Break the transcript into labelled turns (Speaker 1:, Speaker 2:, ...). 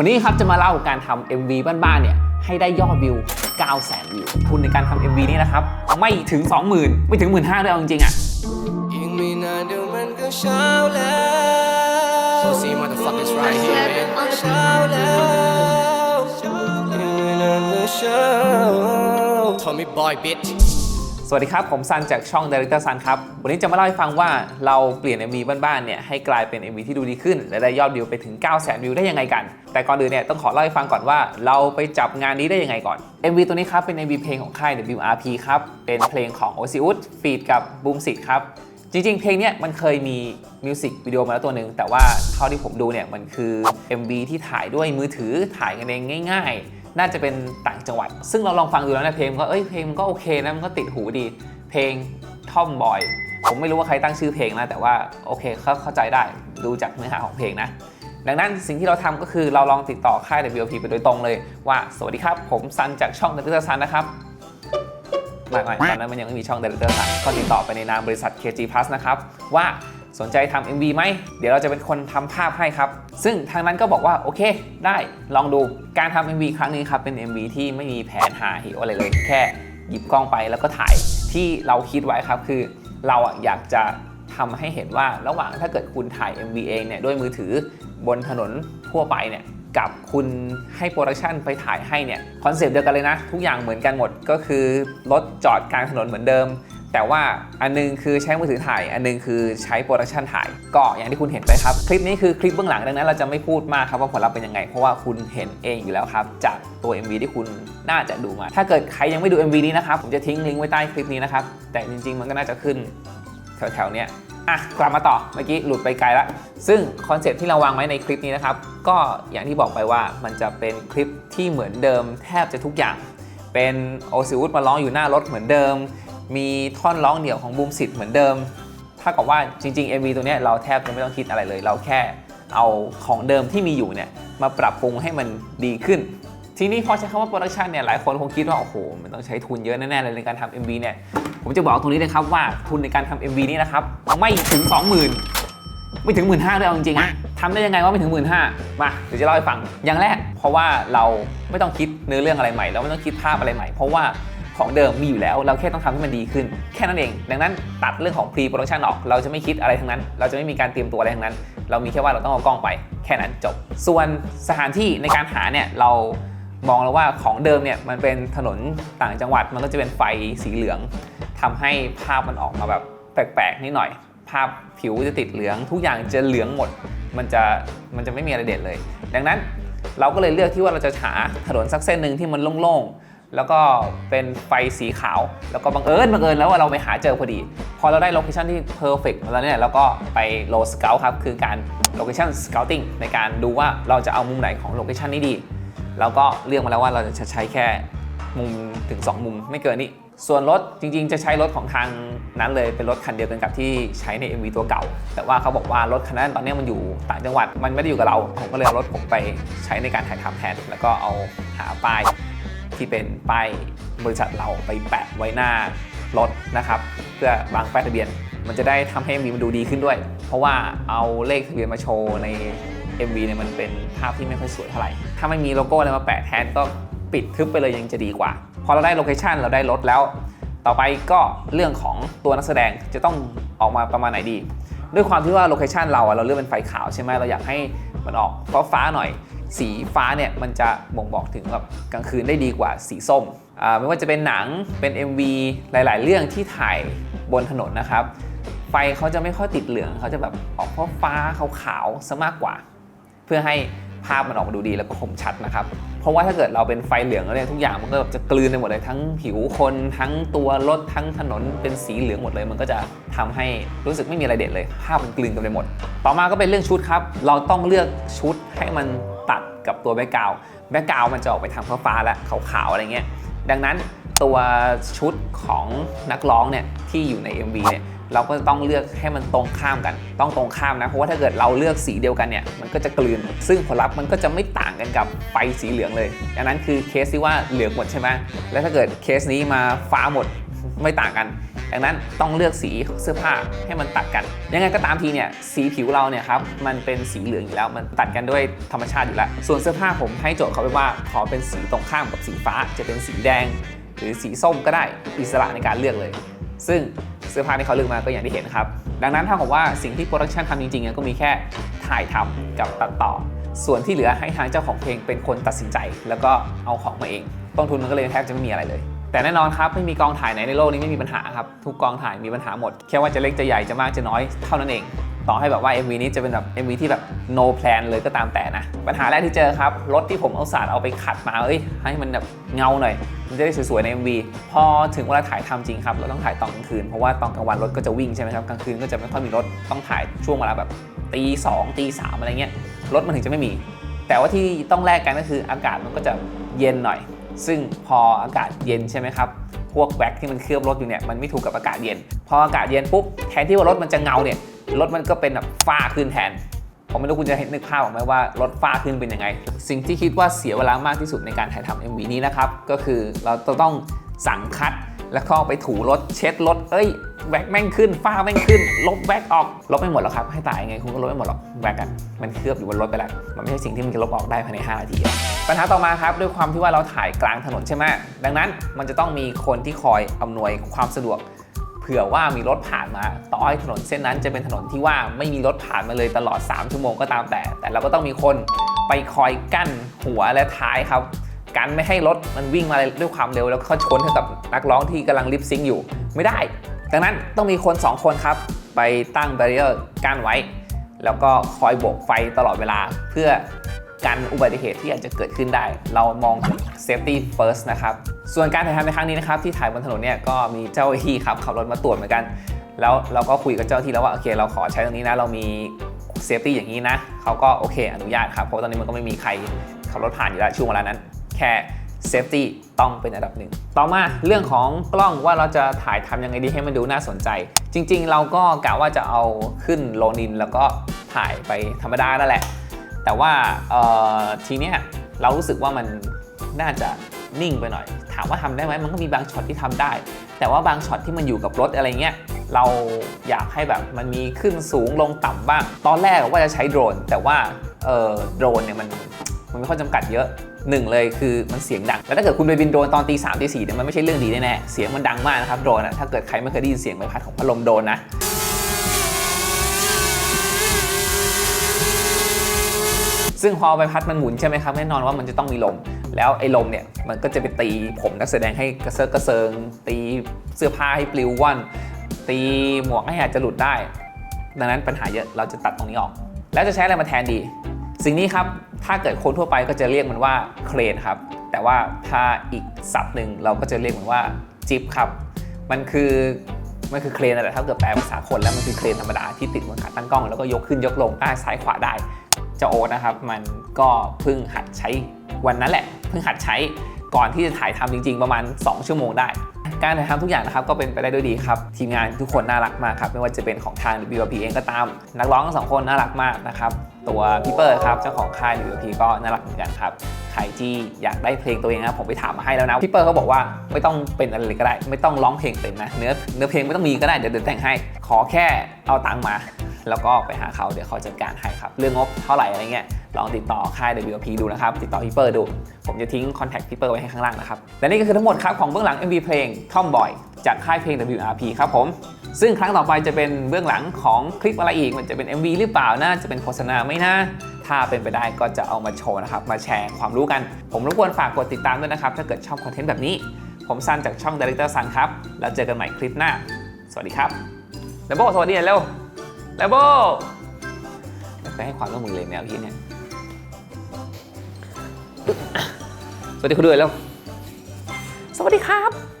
Speaker 1: วันนี้ครับจะมาเล่าการทำ MV บ้านๆเนี่ยให้ได้ยอดวิว 900,000 วิว ทุนในการทำ MV นี้นะครับ ไม่ถึง 20,000 ไม่ถึง 15,000ด้วยเอาจริงๆอะ
Speaker 2: อีกไม่นานเดี๋ยวมันก็เช้าแล้ว So see motherfuckers right here man เช้าแล้วอีกไม่นานก็เช้า Tommy boy bitch
Speaker 1: สวัสดีครับ ผมซันจากช่อง Director Sun ครับ วันนี้จะมาเล่าให้ฟังว่าเราเปลี่ยน MV บ้านๆเนี่ยให้กลายเป็น MV ที่ดูดีขึ้น และได้ยอดวิวไปถึง 900,000 วิวได้ยังไงกัน แต่ก่อนอื่นเนี่ยต้องขอเล่าให้ฟังก่อนว่า เราไปจับงานนี้ได้ยังไงก่อน MV ตัวนี้ครับเป็น MV เพลงของค่าย WRP ครับ เป็นเพลงของ o s i u s ฟีดกับบูมสิทธิ์ครับ จริงๆ เพลงเนี้ยมันเคยมีมิวสิกวิดีโอมาแล้วตัวหนึ่งแต่ว่าเท่าที่ผมดูเนี่ยมันคือ MV ที่ถ่ายด้วยมือถือถ่ายกันเองง่าย ๆ น่าจะเป็นต่างจังหวัด ซึ่งเราลองฟังดูแล้วนะเพลงก็เอ้ยเพลงก็โอเคนะมันก็ติดหูดี เพลงทอมบอย ผมไม่รู้ว่าใครตั้งชื่อเพลงนะแต่ว่าโอเคเข้าเข้าใจได้ดูจากเนื้อหาของเพลงนะดังนั้นสิ่งที่เราทำก็คือเราลองติดต่อค่าย WP ไปโดยตรงเลยว่า สวัสดีครับ ผมซันจากช่อง The Little Sun นะครับไม่ไม่ตอนนั้นมันยังไม่มีช่อง Director สันก็ติดต่อไปในนามบริษัท KG Plus นะครับว่า สนใจทำ MV ไหม เดี๋ยวเราจะเป็นคนทำภาพให้ครับ ซึ่งทางนั้นก็บอกว่าโอเค ได้ลองดูการทำ MV ครั้งนี้ครับเป็น MV ที่ไม่มีแผนหาหิวอะไรเลยแค่หยิบกล้องไปแล้วก็ถ่ายที่เราคิดไว้ครับคือเราอะอยากจะทำให้เห็นว่าระหว่างถ้าเกิดคุณถ่าย MV เองเนี่ยด้วยมือถือบนถนนทั่วไปเนี่ยกับคุณให้โปรดักชันไปถ่ายให้เนี่ยคอนเซปต์เดียวกันเลยนะ ทุกอย่างเหมือนกันหมดก็คือรถจอดกลางถนนเหมือนเดิม แต่ว่าอันนึงคือใช้มือถือถ่าย อันนึงคือใช้โปรดักชันถ่าย ก็อย่างที่คุณเห็นไปครับ คลิปนี้คือคลิปเบื้องหลังดังนั้นเราจะไม่พูดมากครับว่าผลลัพธ์เป็นยังไง เพราะว่าคุณเห็นเองอยู่แล้วครับ จากตัว MV ที่คุณน่าจะดูมา ถ้าเกิดใครยังไม่ดู MV นี้นะครับ ผมจะทิ้งลิงก์ไว้ใต้คลิปนี้นะครับ แต่จริง ๆ มันก็น่าจะขึ้นแถวๆเนี้ยอะกลับมาต่อเมื่อกี้หลุดไปไกลละซึ่งคอนเซ็ปต์ที่เราวางไว้ในคลิปนี้นะครับ ก็อย่างที่บอกไปว่ามันจะเป็นคลิปที่เหมือนเดิมแทบจะทุกอย่าง เป็นโอซิวุฒมาร้องอยู่หน้ารถเหมือนเดิม มีท่อนร้องเดี่ยวของบูมสิทธิ์เหมือนเดิม ถ้ากับว่าจริง ๆ MV ตัวนี้เราแทบจะไม่ต้องคิดอะไรเลย เราแค่เอาของเดิมที่มีอยู่เนี่ยมาปรับปรุงให้มันดีขึ้น ทีนี้พอใช้คำว่าโปรดักชันเนี่ยหลายคนคงคิดว่าโอ้โหมันต้องใช้ทุนเยอะแน่ๆเลยในการทำ MV เนี่ยผมจะบอกตรงนี้เลยครับว่าทุนในการทำ MV นี้นะครับไม่ถึง 20,000 ไม่ถึง 1 5ื่นห้าด้วยเอาจริงๆอะทำได้ยังไงว่าไม่ถึง 1 5ื่นห้ามาเดี๋ยวจะเล่าให้ฟังอย่างแรก เพราะว่าเราไม่ต้องคิดเนื้อเรื่องอะไรใหม่เราไม่ต้องคิดภาพอะไรใหม่ เพราะว่า ของเดิมมีอยู่แล้ว เราแค่ต้องทำให้มันดีขึ้น แค่นั้นเอง ดังนั้นตัดเรื่องของ pre production ออก เราจะไม่คิดอะไรทั้งนั้น เราจะไม่มีการเตรียมตัวอะไรทั้งนั้น เรามีแค่ว่าเราต้องเอากล้องไปแค่นั้นจบ ส่วนสถานที่ในการหาเนี่ยเรามองแล้วว่าของเดิมเนี่ยมันเป็นถนนต่างจังหวัดมันก็จะเป็นไฟสีเหลืองทำให้ภาพมันออกมาแบบแปลกๆนิดหน่อย ภาพผิวจะติดเหลือง ทุกอย่างจะเหลืองหมด มันจะมันจะไม่มีอะไรเด่นเลย ดังนั้นเราก็เลยเลือกที่ว่าเราจะหาถนนสักเส้นหนึ่งที่มันโล่งๆ แล้วก็เป็นไฟสีขาว แล้วก็บังเอิญบังเอิญแล้วว่าเราไปหาเจอพอดี พอเราได้โลเคชันที่เพอร์เฟกต์แล้วเนี่ยเราก็ไปโลสเกลครับ คือการโลเคชันสเกลติ้งในการดูว่าเราจะเอามุมไหนของโลเคชันนี้ดีเราก็เลือกมาแล้วว่าเราจะใช้แค่มุมถึง 2 มุมไม่เกินนี้ส่วนรถจริงๆ จะใช้รถของทางนั้นเลยเป็นรถคันเดียวกันกับที่ใช้ใน MV ตัวเก่า แต่ว่าเขาบอกว่ารถคันนั้นตอนนี้มันอยู่ต่างจังหวัดมันไม่ได้อยู่กับเราผมก็เลยเอารถผมไปใช้ในการถ่ายทำแทนแล้วก็เอาหาป้าย ที่เป็นป้ายบริษัทเราไปแปะไว้หน้ารถนะครับ เพื่อวางป้ายทะเบียน มันจะได้ทำให้ MV มันดูดีขึ้นด้วย เพราะว่าเอาเลขทะเบียนมาโชว์ใน MV เนี่ยมันเป็นภาพที่ไม่ค่อยสวยเท่าไหร่ ถ้าไม่มีโลโก้อะไรมาแปะแทนก็ปิดทึบไปเลยยังจะดีกว่า พอเราได้โลเคชันเราได้รถแล้ว ต่อไปก็เรื่องของตัวนักแสดงจะต้องออกมาประมาณไหนดี ด้วยความที่ว่าโลเคชันเราอะเราเลือกเป็นไฟขาวใช่ไหมเราอยากให้มันออกฟ้าฟ้าหน่อย สีฟ้าเนี่ยมันจะบ่งบอกถึงแบบกลางคืนได้ดีกว่าสีส้มอ่าไม่ว่าจะเป็นหนังเป็น MV หลาย ๆ เรื่องที่ถ่ายบนถนนนะครับ ไฟเขาจะไม่ค่อยติดเหลืองเขาจะแบบออกฟ้าฟ้าขาวๆซะมากกว่า เพื่อให้ ภาพมันออกมาดูดีแล้วก็คมชัดนะครับ เพราะว่าถ้าเกิดเราเป็นไฟเหลืองแล้วเนี่ยทุกอย่างมันก็จะกลืนไปหมดเลยทั้งผิวคน ทั้งตัวรถทั้งถนนเป็นสีเหลืองหมดเลย มันก็จะทำให้รู้สึกไม่มีอะไรเด่นเลย ภาพมันกลืนกันไปหมด ต่อมาก็เป็นเรื่องชุดครับ เราต้องเลือกชุดให้มันตัดกับตัวแบ็กกราวแบ็กกราวมันจะออกไปทางฟ้าๆและขาวๆอะไรเงี้ยดังนั้นตัวชุดของนักร้องเนี่ยที่อยู่ใน MV เนี่ย เราก็จะต้องเลือกให้มันตรงข้ามกัน ต้องตรงข้ามนะ เพราะว่าถ้าเกิดเราเลือกสีเดียวกันเนี่ย มันก็จะกลืน ซึ่งผลลัพธ์มันก็จะไม่ต่างกันกับไฟสีเหลืองเลยดังนั้นคือเคสที่ว่าเหลืองหมดใช่ไหมแล้วถ้าเกิดเคสนี้มาฟ้าหมดไม่ต่างกันดังนั้นต้องเลือกสีเสื้อผ้าให้มันตัดกัน ยังไงก็ตามทีเนี่ยสีผิวเราเนี่ยครับมันเป็นสีเหลืองอยู่แล้วมันตัดกันด้วยธรรมชาติอยู่แล้ว ส่วนเสื้อผ้าผมให้โจทย์เขาไปว่าขอเป็นสีตรงข้ามกับสีฟ้า จะเป็นสีแดง หรือสีส้มก็ได้อิสระในการเลือกเลย ซึ่ง เสื้อผ้าที่เขาเลือกมาก็อย่างที่เห็นครับ ดังนั้นถ้ากับว่าสิ่งที่โปรดักชันทำจริงๆก็มีแค่ถ่ายทำกับตัดต่อ ส่วนที่เหลือให้ทางเจ้าของเพลงเป็นคนตัดสินใจ แล้วก็เอาของมาเอง ต้นทุนมันก็เลยแทบจะไม่มีอะไรเลย แต่แน่นอนครับไม่มีกองถ่ายไหนในโลกนี้ไม่มีปัญหาครับทุกกองถ่ายมีปัญหาหมด แค่ว่าจะเล็กจะใหญ่จะมากจะน้อยเท่านั้นเอง ต่อให้แบบว่า MV นี้จะเป็นแบบ MV ที่แบบ no plan เลยก็ตามแต่นะ ปัญหาแรกที่เจอครับ รถที่ผมเอาสาดเอาไปขัดมาเอ้ย ให้มันแบบเงาหน่อย มันจะได้สวยๆใน MV พอถึงเวลาถ่ายทำจริงครับ เราต้องถ่ายตอนกลางคืน เพราะว่าตอนกลางวันรถก็จะวิ่งใช่ไหมครับ กลางคืนก็จะไม่ค่อยมีรถ ต้องถ่ายช่วงเวลาแบบตีสองตีสามอะไรเงี้ย รถมันถึงจะไม่มี แต่ว่าที่ต้องแลกกันก็คืออากาศมันก็จะเย็นหน่อย ซึ่งพออากาศเย็นใช่ไหมครับพวกแว็กที่มันเคลือบรถอยู่เนี่ยมันไม่ถูกกับอากาศเย็น พออากาศเย็นปุ๊บแทนที่ว่ารถมันจะเงาเนี่ย รถมันก็เป็นแบบฝ้าขึ้นแทนผมไม่รู้คุณจะเห็นนึกภาพออกไหมว่ารถฝ้าขึ้นเป็นยังไง สิ่งที่คิดว่าเสียเวลามากที่สุดในการถ่ายทำ MV นี้นะครับ ก็คือเราจะต้องสั่งคัดแล้วก็ไปถูรถเช็ดรถเอ้ยแว็กแม่งขึ้นฝ้าแม่งขึ้น ลบแว็กออก ลบไม่หมดหรอกครับ ให้ตายยังไงคุณก็ลบไม่หมดหรอกแว็กกันมันเคลือบอยู่บนรถไปแล้ว มันไม่ใช่สิ่งที่มันจะลบออกได้ภายใน 5 นาที ปัญหาต่อมาครับ ด้วยความที่ว่าเราถ่ายกลางถนนใช่ไหมดังนั้นมันจะต้องมีคนที่คอยอำนวยความสะดวก ผื่อว่ามีรถผ่านมา ต่อให้ถนนเส้นนั้นจะเป็นถนนที่ว่าไม่มีรถผ่านมาเลยตลอด 3 ชั่วโมงก็ตามแต่ แต่เราก็ต้องมีคนไปคอยกั้นหัวและท้ายครับกันไม่ให้รถมันวิ่งมาด้วยความเร็วแล้วก็ชนให้กับนักร้องที่กำลังลิปซิงอยู่ไม่ได้ ดังนั้นต้องมีคน 2 คนครับ ไปตั้ง b บ r เ i อร์กั้นไว้ แล้วก็คอยโบกไฟตลอดเวลาเพื่อ กันอุบัติเหตุที่อาจจะเกิดขึ้นได้ เรามองถึง safety first นะครับ ส่วนการถ่ายทำในครั้งนี้นะครับ ที่ถ่ายบนถนนเนี่ยก็มีเจ้าที่ครับขับรถมาตรวจเหมือนกัน แล้วเราก็คุยกับเจ้าที่แล้วว่าโอเค เราขอใช้ตรงนี้นะ เรามี safety อย่างนี้นะเขาก็โอเคอนุญาตครับ เพราะตอนนี้มันก็ไม่มีใครขับรถผ่านอยู่แล้วช่วงเวลานั้น แค่ safety ต้องเป็นอันดับหนึ่ง ต่อมาเรื่องของกล้องว่าเราจะถ่ายทำยังไงดีให้มันดูน่าสนใจ จริง ๆ เราก็กะว่าจะเอาขึ้นโลนินแล้วก็ถ่ายไปธรรมดานั่นแหละ แต่ว่าทีเนี้ยเรารู้สึกว่ามันน่าจะนิ่งไปหน่อย ถามว่าทำได้ไหมมันก็มีบางช็อตที่ทำได้ แต่ว่าบางช็อตที่มันอยู่กับรถอะไรเงี้ยเราอยากให้แบบมันมีขึ้นสูงลงต่ำบ้าง ตอนแรกว่าจะใช้โดรน แต่ว่าโดรนเนี่ยมันมันมีข้อจำกัดเยอะหนึ่งเลยคือมันเสียงดัง แล้วถ้าเกิดคุณไปบินโดรนตอนตีสามตีสี่เนี่ยมันไม่ใช่เรื่องดีแน่ๆเสียงมันดังมากนะครับโดรนอะถ้าเกิดใครไม่เคยได้ยินเสียงใบพัดของพัดลมโดรนนะ ซึ่งพอใบพัดมันหมุนใช่ไหมครับแน่นอนว่ามันจะต้องมีลม แล้วไอ้ลมเนี่ยมันก็จะไปตีผมนักแสดงให้กระเซิร์กระเซิง ตีเสื้อผ้าให้ปลิวว่อนตีหมวกให้อาจจะหลุดได้ ดังนั้นปัญหาเยอะเราจะตัดตรงนี้ออก แล้วจะใช้อะไรมาแทนดี สิ่งนี้ครับถ้าเกิดคนทั่วไปก็จะเรียกมันว่าเครนครับแต่ว่าถ้าอีกศัพท์หนึ่งเราก็จะเรียกมันว่าจิบครับมันคือมันคือเครนนั่นแหละถ้าเกิดแปลภาษาคนแล้วมันคือเครนธรรมดาที่ติดบนขาตั้งกล้อง แล้วก็ยกขึ้นยกลงได้ซ้ายขวาได้ เจ้าโอ๊ตนะครับ มันก็เพิ่งหัดใช้วันนั้นแหละ เพิ่งหัดใช้ก่อนที่จะถ่ายทำจริง ๆ ประมาณ 2 ชั่วโมงได้ การถ่ายทำทุกอย่างนะครับก็เป็นไปได้ด้วยดีครับทีมงานทุกคนน่ารักมากครับไม่ว่าจะเป็นของทาง WP เองก็ตาม นักร้องทั้งสองคนน่ารักมากนะครับตัวพี่เปอร์ครับเจ้าของค่าย WP ก็น่ารักเหมือนกันครับใครที่อยากได้เพลงตัวเองนะผมไปถามมาให้แล้วนะพี่เปอร์เขาบอกว่าไม่ต้องเป็นอะไรก็ได้ ไม่ต้องร้องเพลงเป็นนะเนื้อเนื้อเพลงไม่ต้องมีก็ได้เดี๋ยวเดี๋ยวแต่งให้ ขอแค่เอาตังค์มา แล้วก็ไปหาเขาเดี๋ยวเขาจัดการให้ครับ เรื่องงบเท่าไหร่อะไรเงี้ยลองติดต่อค่าย WP ดูนะครับ ติดต่อพี่เปอร์ดู ผมจะทิ้งคอนแทคพี่เปอร์ไว้ให้ข้างล่างนะครับ และนี่ก็คือทั้งหมดครับของเบื้องหลัง MV เพลง Tomboy จากค่ายเพลง WRP ครับผมซึ่งครั้งต่อไปจะเป็นเบื้องหลังของคลิปอะไรอีก มันจะเป็น MV หรือเปล่านะจะเป็นโฆษณาไหมนะถ้าเป็นไปได้ก็จะเอามาโชว์นะครับ มาแชร์ความรู้กัน ผมรบกวนฝากกดติดตามด้วยนะครับ ถ้าเกิดชอบคอนเทนต์แบบนี้ ผมซันจากช่อง Director Sun ครับ แล้วเจอกันใหม่คลิปหน้า สวัสดีครับเลโบสวัสดีเร็ว เลโบไม่เคยให้ความร่วมมือเลยแมวพี่เนี่ยสวัสดีคุณด้วยแล้ว สวัสดีครับ